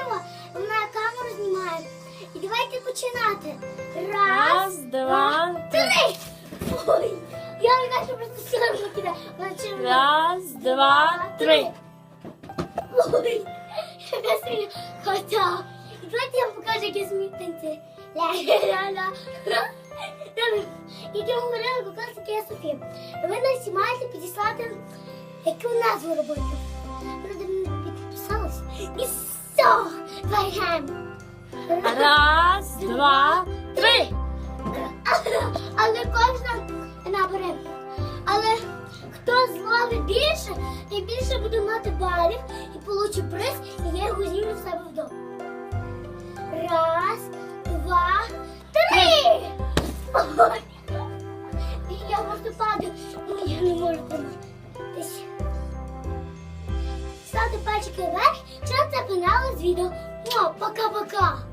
відео, вона камеру знімає. І давайте починати. Раз, Раз, два, три. Ой, я інакше просто сьогодні кидаю. Вона червона. Раз, два, три. Ой, яка хота. І давайте я вам покажу, як я смію танці. Ля-ля-ля-ля. Як я говорила, покласти я Софія. Ви нас маєте підіслати, яку назву робити. Люди мені підписались. І. Раз, два, три. Але кожна набере. Але хто зловить більше, той більше буде мати балів і получить приз, і я його зніму в себе вдома. Раз, два, три! Ой. І Я просто падаю, ну я не можу триматись. Ставте пальчики вверх, чи запинали з відео. Пока-пока!